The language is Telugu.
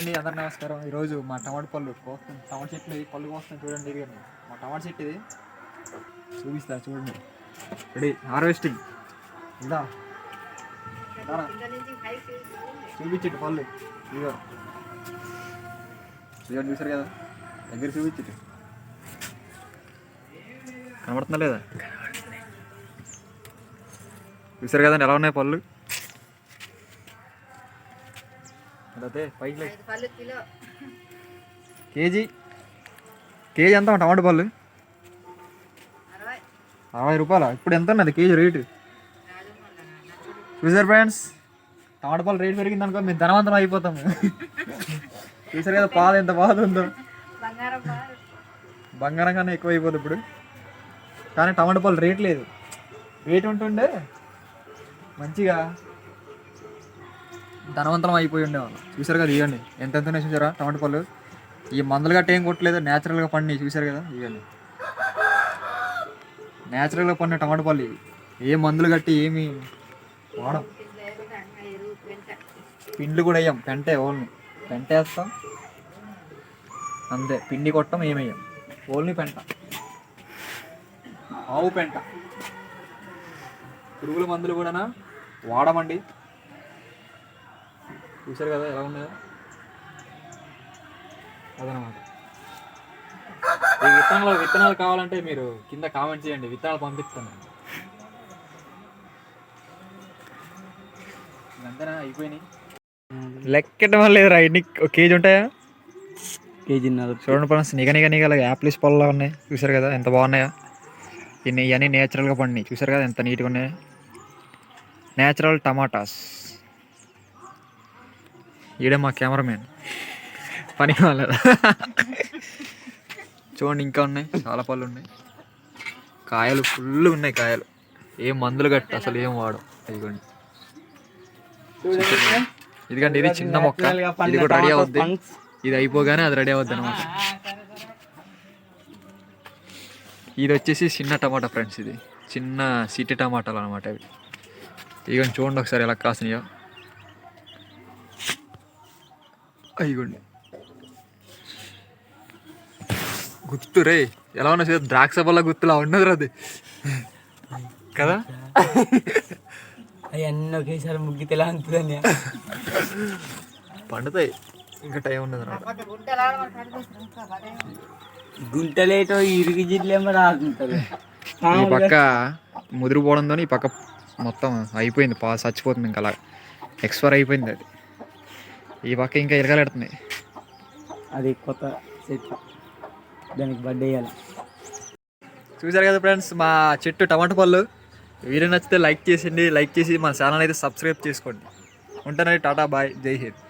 అండి అందరు నమస్కారం. ఈరోజు మా టమాటా పళ్ళు కోస్తుంది టమాటా చెట్లు ఈ పళ్ళు కోస్తుంది చూడండి ఇదిగోండి. మా టమాటా చెట్టు ఇది. చూపిస్తా చూడండి. రెడీ హార్వెస్టింగ్ ఇందా ఇందారా. చూపించట్టు పళ్ళు. ఇదిగో. చూడండి చూసారు కదా? దగ్గర చూపించట్టు కనబడుతుందా లేదా? చూసారు కదండి ఎలా ఉన్నాయి పళ్ళు? అదే పైకి కేజీ. కేజీ ఎంత టమాటా పళ్ళు? అరవై. రూపాయల? ఇప్పుడు ఎంత ఉన్నది కేజీ రేటు? చూసారు ఫ్రెండ్స్ టమాటా పళ్ళు రేటు పెరిగింది అనుకో మేము ధనవంతం అయిపోతాము చూసారు కదా పాలు ఎంత బాధ ఉందో? బంగారం బాగా బంగారం కన్నా ఎక్కువ అయిపోతుంది ఇప్పుడు. కానీ టమాటా పళ్ళు రేట్ లేదు. రేట్ ఉంటుండే. మంచిగా ధనవంతం అయిపోయి ఉండేవాళ్ళం. చూసారు కదా ఇవ్వండి ఎంత ఎంత చూసారా టమాటా పళ్ళు. ఈ మందులు గట్ట ఏం కొట్టలేదు న్యాచురల్గా పండి చూసారు కదా ఇవ్వండి న్యాచురల్గా పండిన టమాటా పళ్ళు ఇవి. ఏ మందులు కట్టి ఏమి వాడం. పిండ్లు కూడా వేయం పెంటే ఓన్లీ. పెంట వేస్తాం. అంతే. పిండి కొట్టం ఏమేయం ఓన్లీ పెంట. ఆవు పెంట. పురుగుల మందులు కూడా వాడమండి. చూసారు కదా ఎలా ఉన్నాయో? అదనమాట. ఈ విత్తనాలు విత్తనాలు కావాలంటే మీరు కింద కామెంట్ చేయండి. విత్తనాలు పంపిస్తాను. ఇదంతా అయిపోయినాయి? లెక్కటం లేదురా ఎన్ని ఒక కేజీ ఉంటాయా? కేజీన్నర. చూడండి ఫ్రెండ్స్ నిగ నిగ నిగ యాప్లిస్ పళ్ళ ఉన్నాయి. చూసారు కదా ఎంత బాగున్నాయా? ఇన్ని ఇవన్నీ నేచురల్గా పండినాయి. చూసారు కదా ఎంత నీట్గా ఉన్నాయి? Natural tomatoes. ఈడే మా కెమెరామెన్ పని కాలేదు చూడండి ఇంకా ఉన్నాయి చాలా పళ్ళు ఉన్నాయి. కాయలు ఫుల్ ఉన్నాయి కాయలు. ఏం మందులు కట్ట అసలు ఏం వాడు? ఇదిగోండి. ఎందుకంటే ఇది చిన్న మొక్క. ఇది కూడా రెడీ అవుద్ది. ఇది అయిపోగానే అది రెడీ అవుద్ది అనమాట ఇది వచ్చేసి చిన్న టమాటా ఫ్రెండ్స్ ఇది. చిన్న సిటీ టమాటాలు అనమాట ఇవి ఇదిగోండి చూడండి ఒకసారి ఎలా కాసినాయో. అయ్యండి గుర్తు రే ఎలా ఉన్నా చూడు ద్రాక్ష వల్ల గుర్తులా ఉన్నది అది. కదా? అవన్నీ ఒకేసారి ముగ్గితే ఎలా అంతుందని పండుతాయి. ఇంకా టైం ఉన్నది ఇంకా పదే గుంటలేటో ఇరుగు జిల్లేమో రాకుంటారు ఈ పక్క ముదిరిపోవడంతో ఈ పక్క మొత్తం అయిపోయింది పా చచ్చిపోతుంది ఇంకా అలా. ఎక్స్పైర్ అయిపోయింది అది. ఈ పక్క ఇంకా ఇరగలెడుతుంది అది కొత్త చెట్టు దానికి బర్త్డే వేయాలి చూసారు కదా ఫ్రెండ్స్ మా చెట్టు టమాటా పళ్ళు. వీడియో నచ్చితే లైక్ చేసిండి లైక్ చేసి మా ఛానల్ అయితే సబ్స్క్రైబ్ చేసుకోండి. ఉంటానండి టాటా బాయ్ జై హింద్.